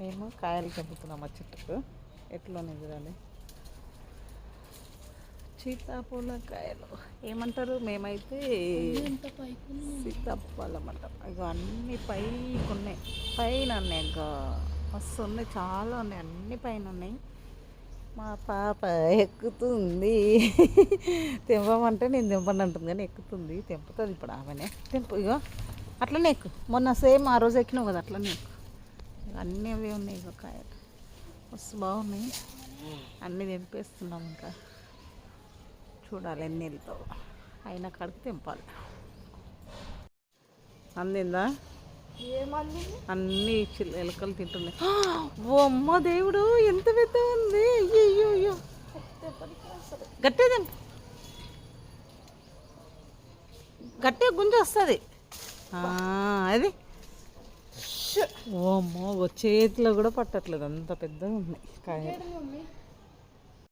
మేము కాయలు తెంపుతున్నాం ఆ చెట్టుకు. ఎట్లోనే చూడాలి. సీతాఫల కాయలు. ఏమంటారు? మేమైతే సీతాఫలం అంటాం ఇక అన్ని పైకి ఉన్నాయి. పైన ఉన్నాయి ఇంకా. మస్తు ఉన్నాయి. చాలా ఉన్నాయి. అన్ని పైన ఉన్నాయి. మా పాప ఎక్కుతుంది. తెంపమంటే నేను తెంపని అంటుంది కానీ ఎక్కుతుంది. తెంపుతుంది ఇప్పుడు ఆమెనే. తెంపు ఇగో. అట్లనే ఎక్కు. మొన్న సేమ్ ఆ రోజు ఎక్కినావు కదా అట్లనే ఎక్కు. అన్నీ అవి ఉన్నాయి ఇక కాయలు మస్తు బాగున్నాయి. అన్నీ తెంపేస్తున్నాం ఇంకా. చూడాలి ఎన్ని వెళ్తావు అయినా కడికి తెంపాలి. అందిందా? అన్ని ఎలకలు తింటున్నాయి. ఓ అమ్మ దేవుడు ఎంత పెద్ద ఉంది. అయ్యో అయ్యో. గట్టే తెంపు గట్టే గుంజ వస్తుంది. అది. ఓ అమ్మో ఓ చేతిలో కూడా పట్టట్లేదు. అంత పెద్దగా ఉన్నాయి కాయలు